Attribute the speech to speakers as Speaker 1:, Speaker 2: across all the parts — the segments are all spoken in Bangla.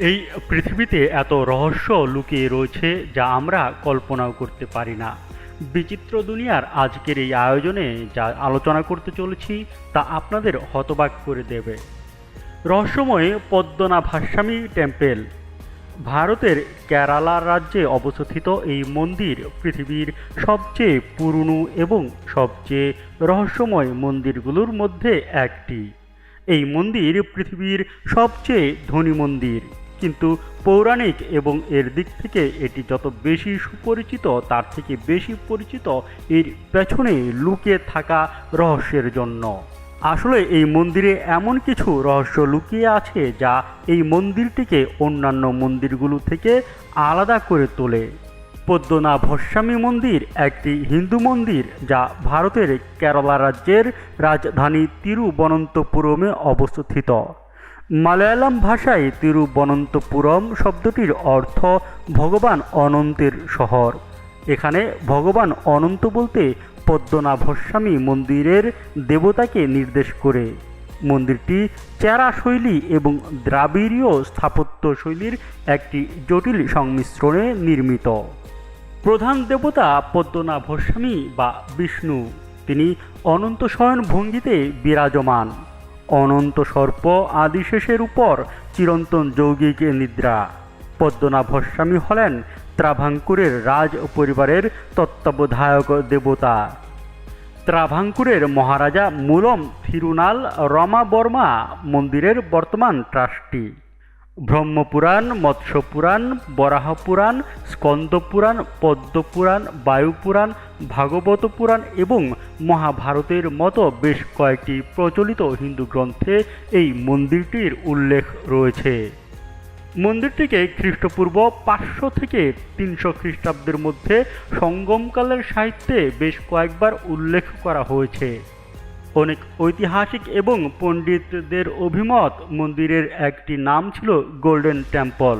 Speaker 1: এই পৃথিবীতে এত রহস্য লুকিয়ে রয়েছে যা আমরা কল্পনাও করতে পারি না। বিচিত্র দুনিয়ার আজকের এই আয়োজনে যা আলোচনা করতে চলেছি, তা আপনাদের হতবাক করে দেবে। রহস্যময় পদ্মনাভাস্বামী টেম্পেল। ভারতের কেরালা রাজ্যে অবস্থিত এই মন্দির পৃথিবীর সবচেয়ে পুরনো এবং সবচেয়ে রহস্যময় মন্দিরগুলোর মধ্যে একটি। এই মন্দির পৃথিবীর সবচেয়ে ধনী মন্দির। কিন্তু পৌরাণিক এবং এর দিক থেকে এটি যত বেশি সুপরিচিত, তার থেকে বেশি পরিচিত এর পেছনে লুকিয়ে থাকা রহস্যের জন্য। আসলে এই মন্দিরে এমন কিছু রহস্য লুকিয়ে আছে যা এই মন্দিরটিকে অন্যান্য মন্দিরগুলো থেকে আলাদা করে তোলে। পদ্মনাভস্বামী মন্দির একটি হিন্দু মন্দির যা ভারতের কেরালা রাজ্যের রাজধানী তিরুবনন্তপুরমে অবস্থিত। মালয়ালম ভাষায় তিরুবনন্তপুরম শব্দটির অর্থ ভগবান অনন্তের শহর। এখানে ভগবান অনন্ত বলতে পদ্মনাভস্বামী মন্দিরের দেবতাকে নির্দেশ করে। মন্দিরটি চেরা শৈলী এবং দ্রাবিড়ীয় স্থাপত্য শৈলীর একটি জটিল সংমিশ্রণে নির্মিত। প্রধান দেবতা পদ্মনাভস্বামী বা বিষ্ণু। তিনি অনন্ত শয়ন ভঙ্গিতে বিরাজমান। অনন্ত সর্প আদিশেষের উপর চিরন্তন যৌগিক নিদ্রা। পদ্মনাভস্বামী হলেন ত্রাভাঙ্কুরের রাজ পরিবারের তত্ত্বাবধায়ক দেবতা। ত্রাভাঙ্কুরের মহারাজা মূলম থিরুনাল রমা বর্মা মন্দিরের বর্তমান ট্রাস্টি। ব্রহ্মপুরাণ, মৎস্যপুরাণ, বরাহপুরাণ, স্কন্দপুরাণ, পদ্মপুরাণ, বায়ুপুরাণ ভাগবত পুরাণ এবং মহাভারতের মতো বেশ কয়েকটি প্রচলিত হিন্দু গ্রন্থে এই মন্দিরটির উল্লেখ রয়েছে। মন্দিরটিকে খ্রিস্টপূর্ব পাঁচশো থেকে তিনশো খ্রিস্টাব্দের মধ্যে সঙ্গমকালের সাহিত্যে বেশ কয়েকবার উল্লেখ করা হয়েছে। অনেক ঐতিহাসিক এবং পণ্ডিতদের অভিমত মন্দিরের একটি নাম ছিল গোল্ডেন টেম্পল।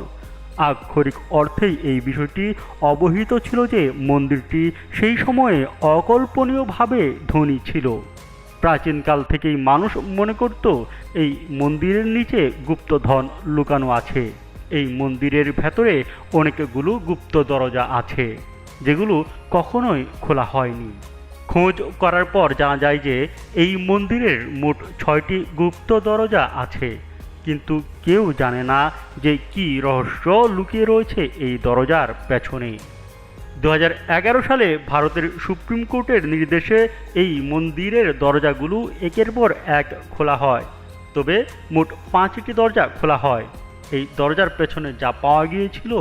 Speaker 1: আক্ষরিক অর্থেই এই বিষয়টি অবহিত ছিল যে মন্দিরটি সেই সময়ে অকল্পনীয়ভাবে ধনী ছিল। প্রাচীনকাল থেকেই মানুষ মনে করত, এই মন্দিরের নিচে গুপ্তধন লুকানো আছে। এই মন্দিরের ভেতরে অনেকগুলো গুপ্ত দরজা আছে, যেগুলো কখনোই খোলা হয়নি। খোঁজ করার পর জানা যায় যে এই মন্দিরের মোট ছয়টি গুপ্ত দরজা আছে। কিন্তু কেউ জানে না যে কি রহস্য লুকিয়ে রয়েছে এই দরজার পেছনে। দু হাজার এগারো সালে ভারতের সুপ্রিম কোর্টের নির্দেশে এই মন্দিরের দরজাগুলো একের পর এক খোলা হয়, তবে মোট পাঁচটি দরজা খোলা হয়। এই দরজার পেছনে যা পাওয়া গিয়েছিল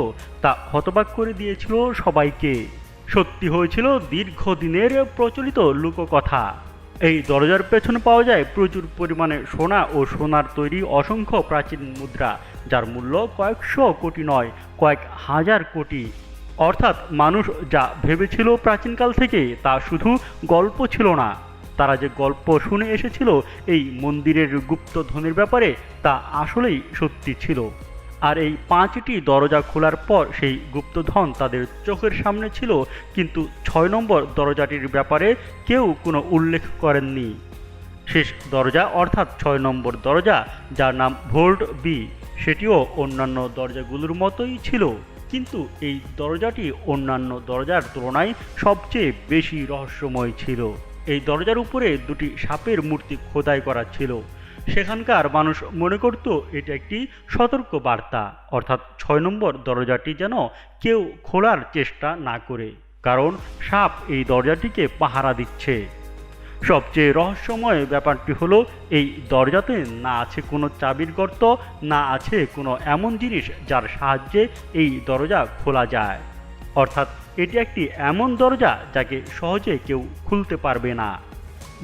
Speaker 1: তা হতবাক করে দিয়েছিল সবাইকে। সত্যি হয়েছিল দীর্ঘদিনের প্রচলিত লোককথা। এই দরজার পেছনে পাওয়া যায় প্রচুর পরিমাণে সোনা ও সোনার তৈরি অসংখ্য প্রাচীন মুদ্রা, যার মূল্য কয়েকশো কোটি নয়, কয়েক হাজার কোটি। অর্থাৎ মানুষ যা ভেবেছিল প্রাচীনকাল থেকে তা শুধু গল্প ছিল না। তারা যে গল্প শুনে এসেছিল এই মন্দিরের গুপ্তধনের ব্যাপারে, তা আসলেই সত্যি ছিল। আর এই পাঁচটি দরজা খোলার পর সেই গুপ্তধন তাদের চোখের সামনে ছিল, কিন্তু ছয় নম্বর দরজাটির ব্যাপারে কেউ কোনো উল্লেখ করেননি। শেষ দরজা, অর্থাৎ ছয় নম্বর দরজা, যার নাম ভোল্ট বি সেটিও অন্যান্য দরজাগুলোর মতোই ছিল। কিন্তু এই দরজাটি অন্যান্য দরজার তুলনায় সবচেয়ে বেশি রহস্যময় ছিল। এই দরজার উপরে দুটি সাপের মূর্তি খোদাই করা ছিল। সেখানকার মানুষ মনে করত এটা একটি সতর্ক বার্তা। অর্থাৎ ছয় নম্বর দরজাটি যেন কেউ খোলার চেষ্টা না করে, কারণ সাপ এই দরজাটিকে পাহারা দিচ্ছে। সবচেয়ে রহস্যময় ব্যাপারটি হলো, এই দরজাতে না আছে কোনো চাবির গর্ত, না আছে কোনো এমন জিনিস যার সাহায্যে এই দরজা খোলা যায়। অর্থাৎ এটি একটি এমন দরজা যাকে সহজে কেউ খুলতে পারবে না।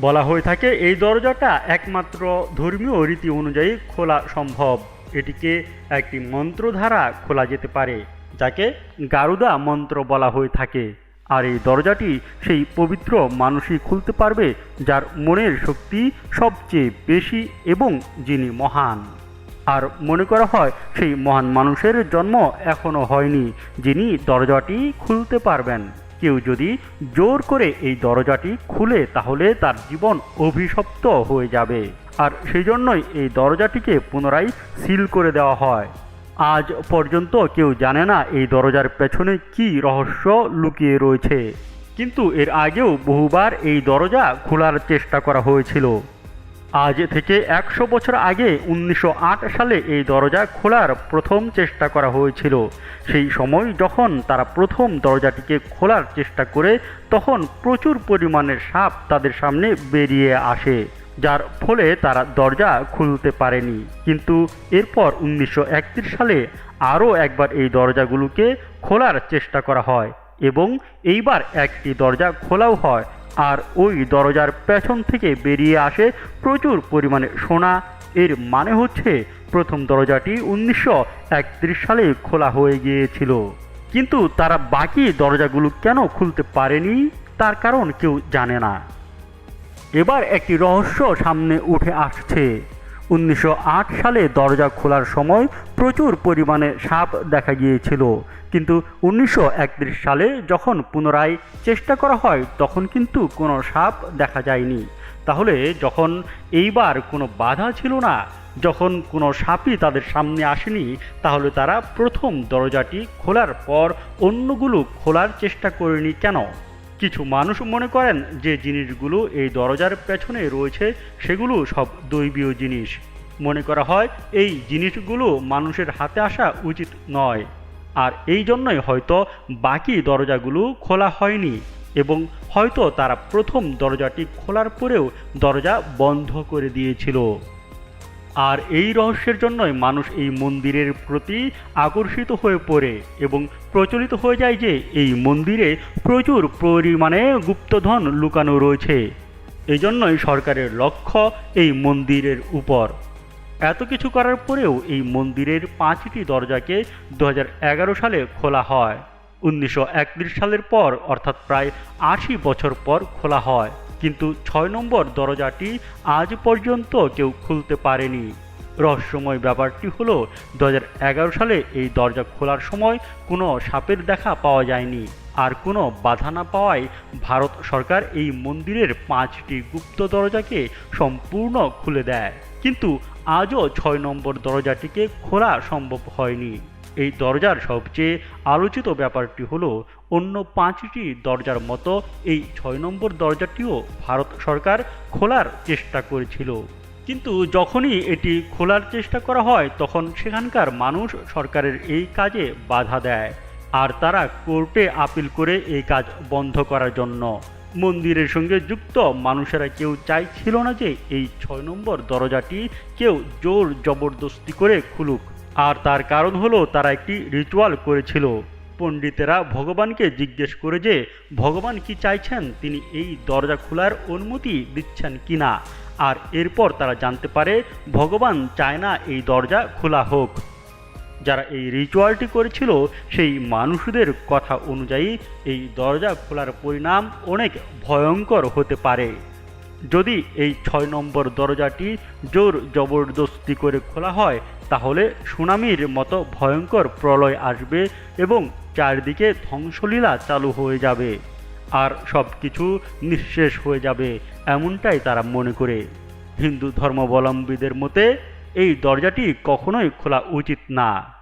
Speaker 1: বলা হয়ে থাকে, এই দরজাটা একমাত্র ধর্মীয় রীতি অনুযায়ী খোলা সম্ভব। এটিকে একটি মন্ত্র দ্বারা খোলা যেতে পারে, যাকে গারুদা মন্ত্র বলা হয়ে থাকে। আর এই দরজাটি সেই পবিত্র মানুষই খুলতে পারবে, যার মনের শক্তি সবচেয়ে বেশি এবং যিনি মহান। আর মনে করা হয়, সেই মহান মানুষের জন্ম এখনও হয়নি, যিনি দরজাটি খুলতে পারবেন। কেউ যদি জোর করে এই দরজাটি খুলে, তাহলে তার জীবন অভিশপ্ত হয়ে যাবে। আর সেই জন্যই এই দরজাটিকে পুনরায় সিল করে দেওয়া হয়। আজ পর্যন্ত কেউ জানে না এই দরজার পেছনে কী রহস্য লুকিয়ে রয়েছে। কিন্তু এর আগেও বহুবার এই দরজা খোলার চেষ্টা করা হয়েছিল। আজ থেকে একশো বছর আগে উনিশশো আট সালে এই দরজা খোলার প্রথম চেষ্টা করা হয়েছিল। সেই সময় যখন তারা প্রথম দরজাটিকে খোলার চেষ্টা করে, তখন প্রচুর পরিমাণের সাপ তাদের সামনে বেরিয়ে আসে, যার ফলে তারা দরজা খুলতে পারেনি। কিন্তু এরপর উনিশশো একত্রিশ সালে আরও একবার এই দরজাগুলোকে খোলার চেষ্টা করা হয় এবং এইবার একটি দরজা খোলাও হয়। আর ওই দরজার পেছন থেকে বেরিয়ে আসে প্রচুর পরিমাণে সোনা। এর মানে হচ্ছে প্রথম দরজাটি উনিশশো একত্রিশ সালে খোলা হয়ে গিয়েছিল। কিন্তু তারা বাকি দরজাগুলো কেন খুলতে পারেনি, তার কারণ কেউ জানে না। এবার একটি রহস্য সামনে উঠে আসছে। উনিশশো আট সালে দরজা খোলার সময় প্রচুর পরিমাণে সাপ দেখা গিয়েছিল। কিন্তু উনিশশো একত্রিশ সালে যখন পুনরায় চেষ্টা করা হয়, তখন কিন্তু কোনো সাপ দেখা যায়নি। তাহলে যখন এইবার কোনো বাধা ছিল না, যখন কোনো সাপই তাদের সামনে আসেনি, তাহলে তারা প্রথম দরজাটি খোলার পর অন্যগুলো খোলার চেষ্টা করেনি কেন? কিছু মানুষ মনে করেন যে জিনিসগুলো এই দরজার পেছনে রয়েছে, সেগুলো সব দৈবীয় জিনিস। মনে করা হয় এই জিনিসগুলো মানুষের হাতে আসা উচিত নয়। আর এই জন্যই হয়তো বাকি দরজাগুলো খোলা হয়নি এবং হয়তো তারা প্রথম দরজাটি খোলার পরেও দরজা বন্ধ করে দিয়েছিল। আর এই রহস্যের জন্যই মানুষ এই মন্দিরের প্রতি আকর্ষিত হয়ে পড়ে এবং প্রচলিত হয়ে যায় যে এই মন্দিরে প্রচুর পরিমাণে গুপ্তধন লুকানো রয়েছে। এই জন্যই সরকারের লক্ষ্য এই মন্দিরের উপর। এত কিছু করার পরেও এই মন্দিরের পাঁচটি দরজাকে দু হাজার এগারো সালে খোলা হয়। উনিশশো একত্রিশ সালের পর, অর্থাৎ প্রায় আশি বছর পর খোলা হয়। কিন্তু ছয় নম্বর দরজাটি আজ পর্যন্ত কেউ খুলতে পারেনি। রহস্যময় ব্যাপারটি হলো, দু সালে এই দরজা খোলার সময় কোনো সাপের দেখা পাওয়া যায়নি। আর কোনো বাধা না পাওয়ায় ভারত সরকার এই মন্দিরের পাঁচটি গুপ্ত দরজাকে সম্পূর্ণ খুলে দেয়। কিন্তু আজও ছয় নম্বর দরজাটিকে খোলা সম্ভব হয়নি। এই দরজার সবচেয়ে আলোচিত ব্যাপারটি হলো অন্য পাঁচটি দরজার মতো এই ছয় নম্বর দরজাটিও ভারত সরকার খোলার চেষ্টা করেছিল। কিন্তু যখনই এটি খোলার চেষ্টা করা হয়, তখন সেখানকার মানুষ সরকারের এই কাজে বাধা দেয় আর তারা কোর্টে আপিল করে এই কাজ বন্ধ করার জন্য। মন্দিরের সঙ্গে যুক্ত মানুষেরা কেউ চাইছিল না যে এই ছয় নম্বর দরজাটি কেউ জোর জবরদস্তি করে খুলুক। আর তার কারণ হলো তারা একটি রিচুয়াল করেছিল। পণ্ডিতেরা ভগবানকে জিজ্ঞেস করে যে, ভগবান কি চাইছেন? তিনি এই দরজা খোলার অনুমতি দিচ্ছেন কি না? আর এরপর তারা জানতে পারে, ভগবান চায় না এই দরজা খোলা হোক। যারা এই রিচুয়ালটি করেছিল, সেই মানুষদের কথা অনুযায়ী এই দরজা খোলার পরিণাম অনেক ভয়ঙ্কর হতে পারে। যদি এই ছয় নম্বর দরজাটি জোর জবরদস্তি করে খোলা হয় তাহলে সুনামির মতো ভয়ঙ্কর প্রলয় আসবে এবং চারদিকে ধ্বংসলীলা চালু হয়ে যাবে। আর সব কিছু নিঃশেষ হয়ে যাবে, এমনটাই তারা মনে করে। হিন্দু ধর্মাবলম্বীদের মতে, এই দরজাটি কখনোই খোলা উচিত না।